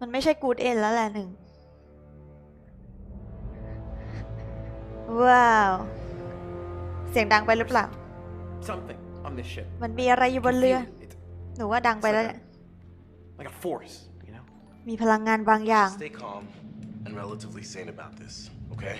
มันไม่ใช่กูดเอ็นแล้วแหละหนึ่ง ว้าว เสียงดังไปหรือเปล่า Something on this ship. มันมีอะไรอยู่บนเรือ Feel it. It's หนูว่าดังไปแล้วเนี่ย like a force, you know? มีพลังงานบางอย่าง Stay calm and relatively sane about this, okay?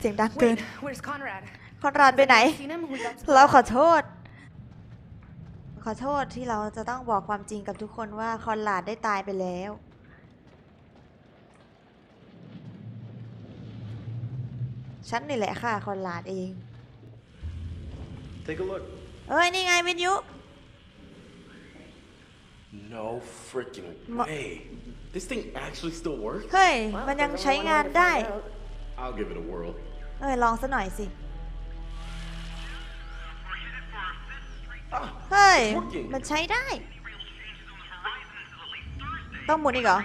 เสียงดังเกิน Wait, where's Conrad? คอนรานไปไหน Seen him? We got เราขอโทษ ขอโทษที่เราจะต้องบอกความจริงกับทุกคนว่าคอนรานได้ตายไปแล้ว ฉันนี่แหละค่ะคอนรานเอง Take a look. เอ้ยนี่ไงวิทยุ No freaking Ma- way. This thing actually still works? เฮ้ย มันยังใช้งานได้ I'll give it a whirl. เอ้ยลองซะหน่อยสิ Ah, เฮ้ย it's working. มันใช้ได้ ต้องหมุนอีกเหรอ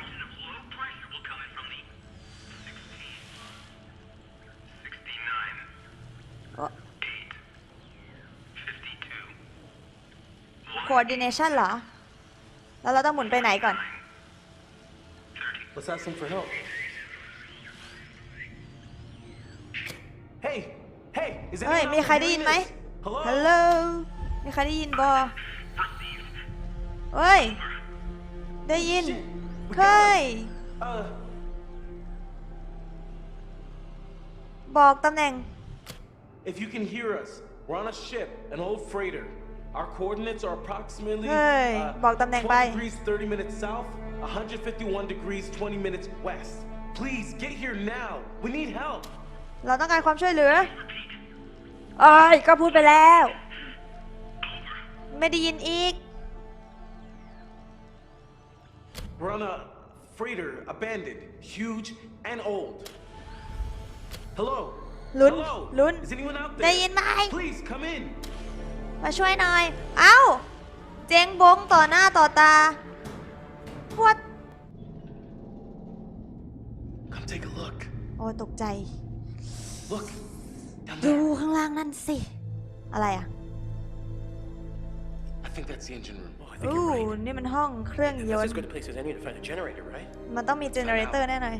coordination เหรอ แล้วเราต้องหมุนไปไหนก่อน Let's ask them for help. Hey, hey, is เฮ้ย anyone มี out ใคร there ได้ยิน hearing ไหม this? Hello? ฮัลโหลมีใครได้ยินบอเฮ้ย ได้ยิน Shit, we เฮ้ย got him. Uh, บอกตำแหน่ง if you can hear us, we're on a ship, an old freighter. Our coordinates are approximately Hey, uh,บอกตำแหน่งไป 20 degrees 30 minutes south, 151 degrees 20 minutes west. Please get here now. We need help. เราต้องการความช่วยเหลือเอ้ย ก็พูดไปแล้ว ไม่ได้ยินอีก We're on a freighter, abandoned, huge, and old. Hello? Lun, Hello? Lun. Is anyone out ได้ there? ยินไหม Please come in. มาช่วยหน่อย เอ้า เจ๊งบงต่อหน้าต่อตาพวด Come take a look. โอ้ยตกใจ Look. Down ดู there. ข้างล่างนั่นสิ อะไรอะ I think that's the engine room. Oh, I think อู้ you're right. นี่มันห้องเครื่องย That's น as ต์ good a place as any to find a generator, right? มันต้องมีเจเนเรเตอร์แน่หน่อย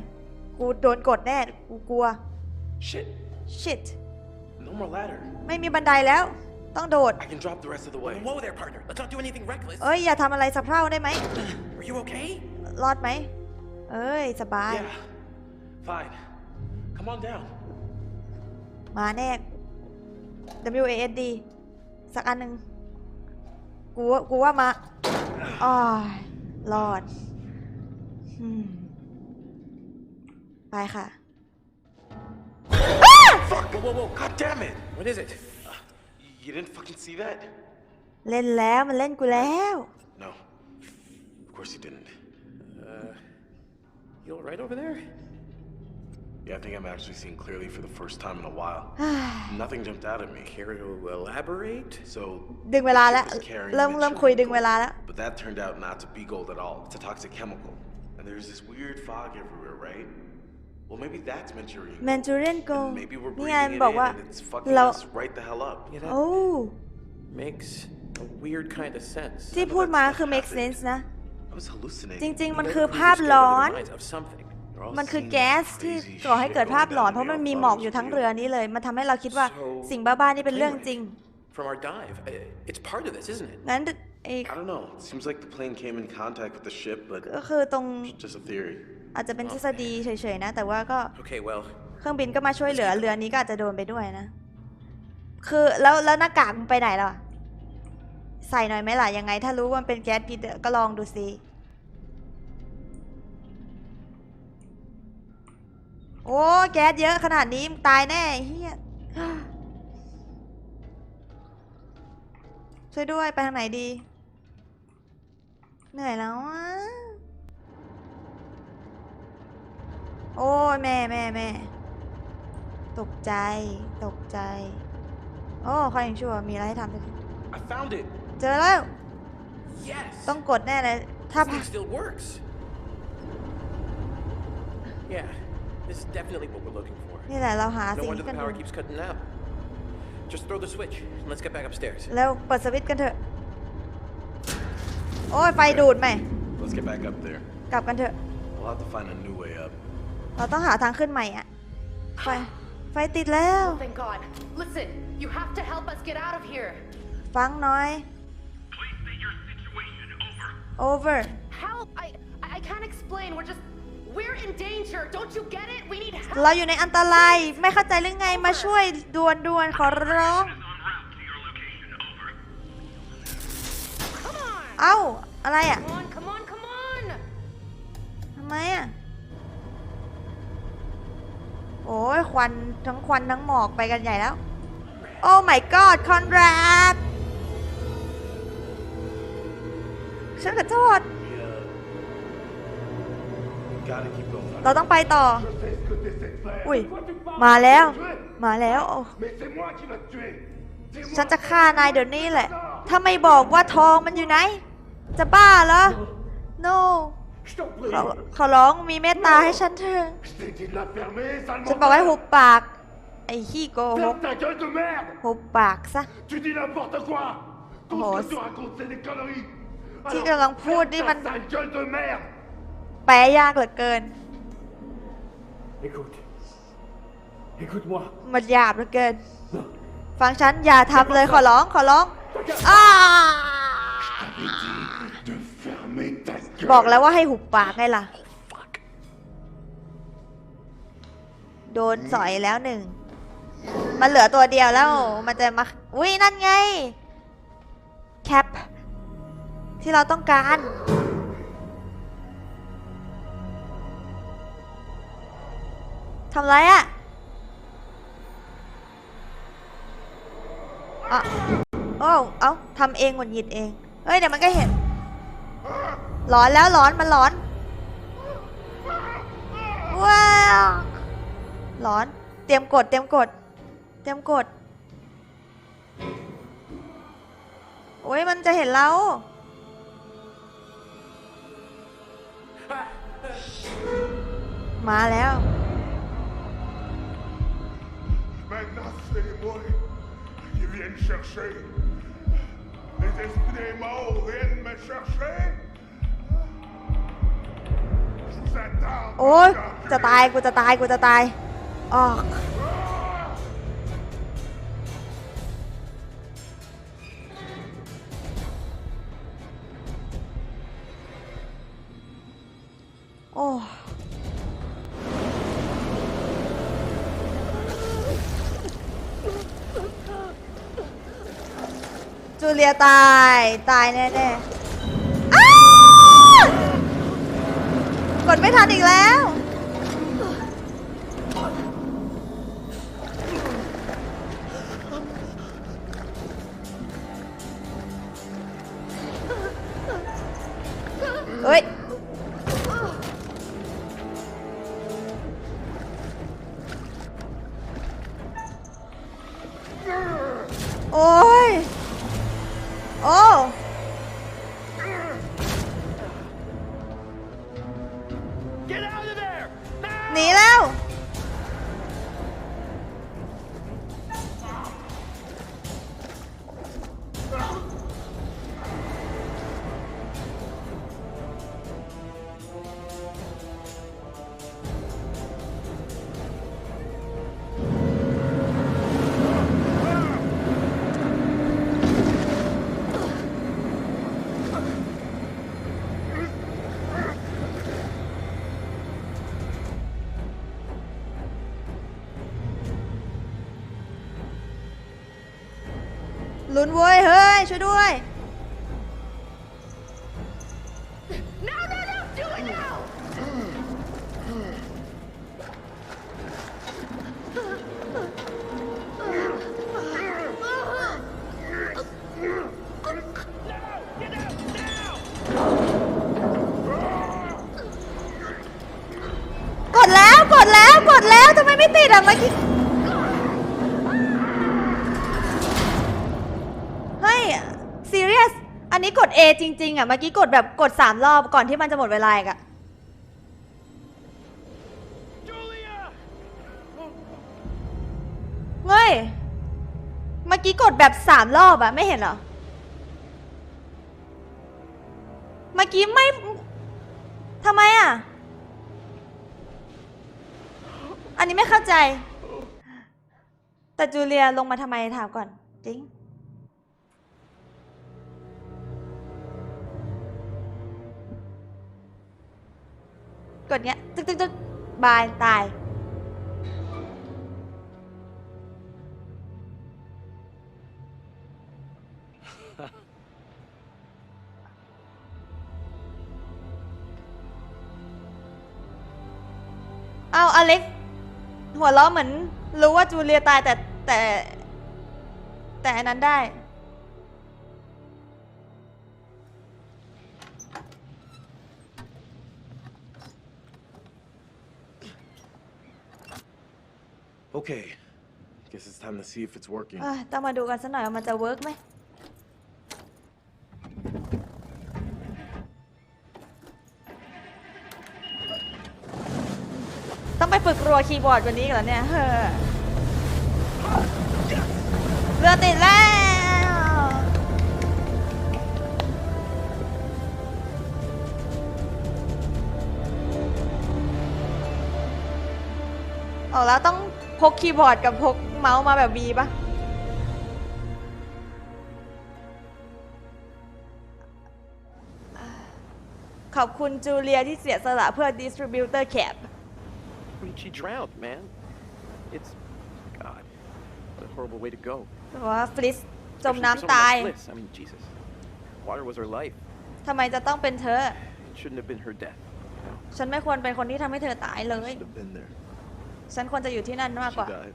กูโดนกดแน่ กูกลัว Shit. shit No more ladder. ไม่มีบันไดแล้ว ต้องโดด I can drop the rest of the way. Whoa there, partner. Let's not do anything reckless. เอ้ยอย่าทำอะไรสะเพร่าได้ไหม Are you okay? รอดไหม เอ้ยสบาย Yeah. Fine. Come on down. มาแน่ W A S D สักอันหนึ่งกูว่ากูว่ามาอ้อยรอดอืมไปค่ะ Fuck! Whoa, whoa, whoa! God damn it! What is it? You didn't fucking see that? เล่นแล้วมันเล่นกูแล้ว No. Of course you didn't. You all right over there? Yeah, I think I'm actually seeing clearly for the first time in a while. Nothing jumped out at me. Care to elaborate? So ดึงเวลาแล้ว the ship was carrying เริ่ม an เริ่มคุย insurance ดึงเวลา gold, แล้ว But that turned out not to be gold at all. It's a toxic chemical. And there's this weird fog everywhere, right? Well, maybe that's Manchurian. แมนจูเรียนโก And maybe we're นี่ไง breathing มัน it บอก in ว่า and it's fucking เรา us right the hell up. Yeah, that โอ้ makes a weird kind of sense. ที่พูดมาคือ make sense นะ I was hallucinating. จริงๆ มัน Maybe คือ we ภาพ just หล get อ into น the minds of something. We're all มันคือ seeing แก๊ส this ที่ crazy ก่อให้เกิด shit ภาพหลอน going เพราะมัน down มี in หมอก the อยู่ทั้ง view. เรือนี้เลย มันทำให้เราคิดว่า So- สิ่งบ้าๆนี่เป็นเรื่องจริง From our dive. Uh, It's part of this, isn't it? งั้นไอ้ I don't know. It seems like the plane came in contact with the ship, but ก็คือตรง it's just a theory. อาจจะเป็นทฤษฎีเฉยๆนะ แต่ว่าก็ Okay, well, เครื่องบินก็มาช่วยเหลือเรือนี้ก็อาจจะโดนไปด้วยนะ คือแล้วแล้วหน้ากากมันไปไหนแล้วอะใส่หน่อยไหมล่ะยังไง ถ้ารู้ว่ามันเป็นแก๊สพิษก็ลองดูสิโอ้แก๊สเยอะขนาดนี้มึงตายแน่เฮียช่วยด้วยไปทางไหนดี เหนื่อยแล้วอะ โอ้ยแม่แม่แม่ตกใจ ตกใจ โอ้คอยยังชั่วมีอะไรให้ทำด้วย I found it. เจอแล้ว yes. ต้องกดแน่เลย ถ้า This thing still works. Yeah, this is definitely what we're looking for. นี่แหละเราหา No สิ่ง wonder ที่ the กัน power อยู่ keeps cutting out. Just throw the switch and let's get back upstairs. แล้วเปิดสวิตช์กันเถอะ โอ้ยไฟดูดไหม Let's get back up there. กลับกันเถอะ Uh, We'll have to find a new way up. เราต้องหาทางขึ้นใหม่อะไฟ ไฟติดแล้ว Thank God. Listen, you have to help us get out of here. ฟังหน้อย Please state your situation. Over. over Help! I I I can't explain. We're just we're in danger. Don't you get it? We need เรา help. อยู่ในอันตราย ไม่เข้าใจหรือไง มาช่วยด่วนด่วนๆขอร้อง Is en route to your location. Over. Come on. เอ้า อะไรอะ Come on, come on, come on. ทำไมอะ โอ้ยควันทั้งควันทั้งหมอกไปกันใหญ่แล้ว โอ้ my god คอนราดฉันขอโทษ We, uh, gotta keep going. เราต้องไปต่อ Je sais ce que t'essaies de faire. อุ้ย Toi, tu parles มาแล้ว de tuer. มาแล้วโอ้ Mais c'est moi qui va te tuer. C'est moi ฉันจะ qui ฆ่า vais te นาย tuer. เดี๋ยวนี้แหละ ถ้าไม่บอกว่าทองมันอยู่ไหน จะบ้าเหรอ no Je t'en prie. ขอขอร้องมีเมตตาให้ฉันเถอะ Je t'ai dit de la fermer, sale ฉันบอกให้หุบ menteur. ปาก ไอ้ขี้โกหก Ferme ta gueule de merde. หุบปากซะ Tu dis n'importe quoi. Tout Oh, ce que c'est- tu racontes, c'est des conneries. ที่ Alors, กำลังพูด ferme นี่ ta มัน sale gueule de merde. แปลยากเหลือเกิน Écoute. Écoute-moi. มันหยาบเหลือเกิน ฟังฉันอย่าทำเลยขอร้องขอร้องอ้า บอกแล้วว่าให้หุบปากไงล่ะ โดนสอยแล้วหนึ่ง มันเหลือตัวเดียวแล้ว มันจะมา อุ้ยนั่นไง แคป ที่เราต้องการ ทำไรอะอะโอ้ เอ้าทำเองหงุดหงิดเอง เฮ้ย เดี๋ยวมันก็เห็น ร้อนแล้วร้อนมันร้อนว้าวร้อน เตรียมกด เตรียมกด เตรียมกด โอ้ยมันจะเห็นเรามาแล้ว Maintenant, โอ้ยจะตายกูจะตายกูจะตายออกโอ้จูเลียตาย ตายแน่ๆ ไม่ทันอีกแล้ว หนีแล้ว ลุ้นเว้ย เฮ้ย ช่วยด้วย No, no, no! Do it now! กดแล้ว กดแล้ว กดแล้ว ทำไมไม่ติดอะเมื่อกี้ เฮ้ย ซีเรียส อันนี้กด A จริง ๆ อะ เมื่อกี้กดแบบกด 3 รอบก่อนที่มันจะหมดเวลาอีกอะ เฮ้ย เมื่อกี้กดแบบ 3 รอบอะ ไม่เห็นเหรอ เมื่อกี้ไม่ทำไมอะ อันนี้ไม่เข้าใจ แต่จูเลียลงมาทำไมถามก่อน จริง กดเงี้ยตึ๊กตึ๊กตึ๊กบายตาย เอาอเล็กหัวเราะเหมือนรู้ว่าจูเลียตายแต่แต่ แต่อันนั้นได้ Okay. Guess it's time to see if it's working. เอ้ยต้องมาดูกันสักหน่อยว่ามันจะเวิร์กไหม ต้องไปฝึกรัวคีย์บอร์ดวันนี้กันเหรอเนี่ยเฮ้อเรือติดแล้ว ออกแล้วต้อง พกคีย์บอร์ดกับพกเมาส์มาแบบบีปะขอบคุณจูเลียที่เสียสละเพื่อดิสทริบิวเตอร์แคป I mean, she drowned, man. It's. God. What a horrible way to go. บอกว่าฟลิสจม Especially for น้ำ someone ตาย like Fliss. I mean, Jesus. Water was her life. ทำไมจะต้องเป็นเธอ It shouldn't have been her death. ฉันไม่ควรเป็นคนที่ทำให้เธอตายเลย Should have been there. ฉันควรจะอยู่ที่นั่นมาก She กว่า died.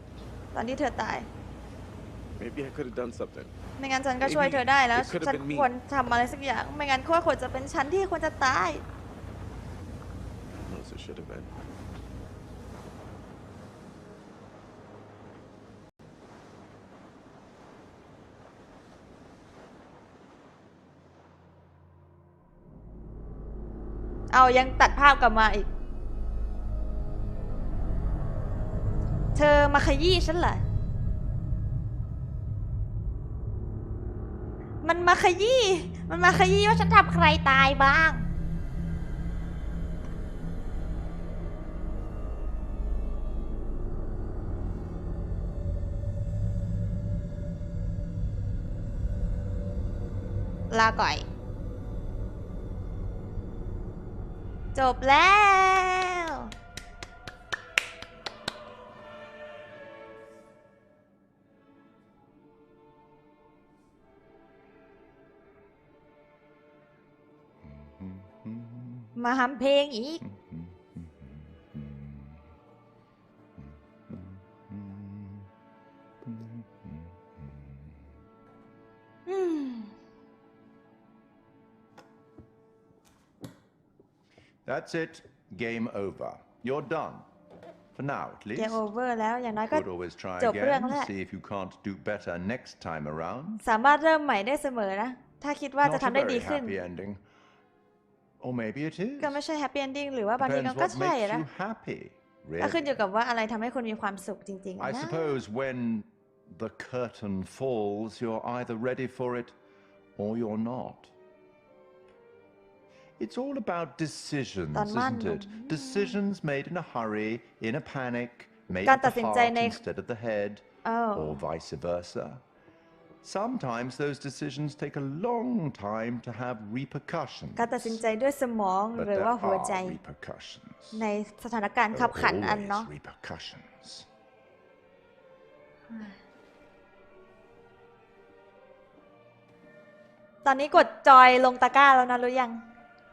ตอนที่เธอตาย Maybe I could have done something. ไม่งั้นฉันก็ช่วยเธอได้แล้ว It could have ฉัน been me. ควรทำอะไรสักอย่าง ไม่งั้นก็ควรจะเป็นฉันที่ควรจะตาย Knows it should have been. เอายังตัดภาพกลับมาอีก ธอมาขยี้ฉันเหรอมันมาขยี้ มันมาขยี้ว่าฉันทำใครตายบ้าง ลาก่อย จบแล้ว มาทำเพลงอีก อืม That's it. Game over. You're done. For now, at เก least. มโอเวอร์แล้วอย่างน้อยก็ Could always try จบเรื่อง again. แล้ว See if you can't do better next time around. สามารถเริ่มใหม่ได้เสมอนะ ถ้าคิดว่าจะ Not ทำ a ได้ดี very ขึ้น happy ending. Or maybe it is. ก็ไม่ใช่แฮปปี้เอนดิ้งหรือว่าบางที Depends ก็ what ใช่ makes นะ you happy. ก็ขึ้น Really. อยู่กับว่าอะไรทำให้คุณมีความสุขจริงๆ I นะ suppose when the curtain falls, you're either ready for it or you're not. It's all about decisions, Tàn man isn't it? luôn. Decisions made in a hurry, in a panic, made Gan with ta the xin heart chay này- instead of the head, Oh. or vice versa. Sometimes those decisions take a long time to have repercussions. การตัดสินใจด้วยสมอง But หรือ there ว่าหัวใจ are repercussions. ในสถานการณ์ There ขับ are ขันอัน always เนาะ repercussions. ตอนนี้กดจอยลงตะกร้าแล้วนะรู้ยัง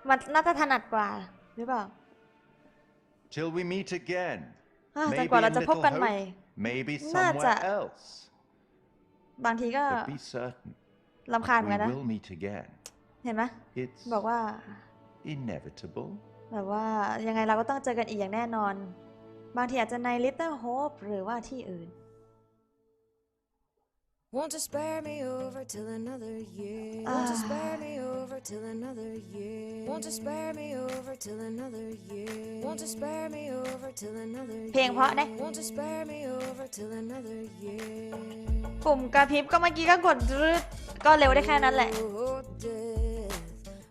มันน่าจะถนัดกว่าหรือเปล่า Till we meet again. อะจน Maybe กว่าเรา in จะพบ Little กันใหม่ Hope, maybe น่าจะ somewhere else. บางทีก็ But be certain, ลำคาญเหมื we อนกันนะ will meet again. เห็นไหม It's บอกว่า inevitable. แบบว่ายังไงเราก็ต้องเจอกันอีกอย่างแน่นอน บางทีอาจจะใน Little Hope หรือว่าที่อื่น Won't you spare me over till another year? Won't you spare me over till another year? Won't you spare me over till another year? Won't you spare me over till another เพลงเพราะนะ year? Won't you spare me over till another year? ปุ่มกระพริบก็เมื่อกี้ก็กดรึดก็เร็วได้แค่นั้นแหละ Oh, death,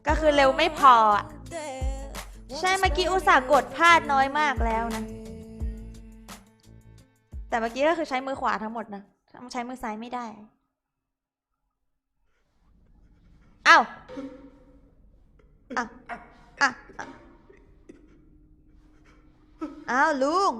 ก็คือเร็วไม่พออะ death. ใช่เมื่อกี้อุตส่าห์กดพลาดน้อยมากแล้วนะ แต่เมื่อกี้ก็คือใช้มือขวาทั้งหมดนะ ใช้มือซ้ายไม่ได้อ้าวอะอะอ้าวลุง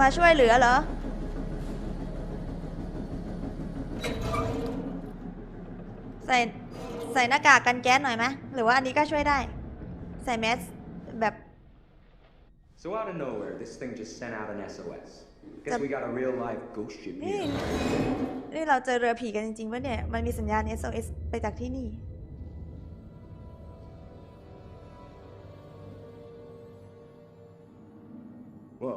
มาช่วยเหลือเหรอ ส่ใส่หน้ากากกันแก๊สหน่อยไหมหรือว่าอันนี้ก็ช่วยได้ ใส่แมสแบบ So out of nowhere, this thing just sent out an SOS. Guess The- we got a real live ghost ship นี่ here. นี่เราเจอเรือผีกันจริงๆปะเนี่ย มันมีสัญญาณ SOS ไปจากที่นี่ Whoa.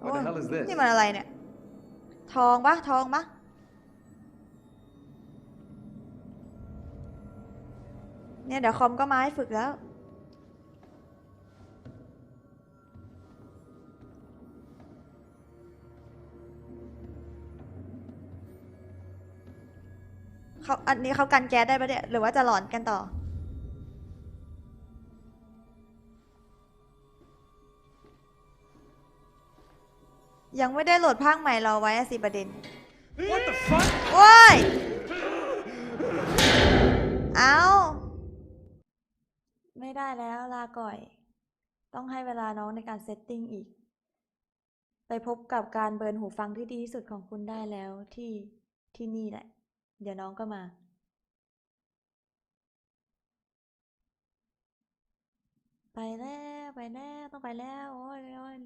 โอ้ What the hell is this? นี่มันอะไรเนี่ย ทองปะทองปะ เนี่ยเดี๋ยวคอมก็มาให้ฝึกแล้ว เขาอันนี้เขากันแก๊สได้ปะเนี่ย หรือว่าจะหลอนกันต่อ ยังไม่ได้โหลดภาคใหม่รอไว้อะสิประเด็น What the fuck? โว้ย เอา ไม่ได้แล้วลาก่อย ต้องให้เวลาน้องในการเซตติ้งอีก ไปพบกับการเบิร์นหูฟังที่ดีที่สุดของคุณได้แล้วที่ที่นี่แหละ เดี๋ยวน้องก็มาไปแล้ว ไปแล้ว ต้องไปแล้ว โอ้ยโอ้ย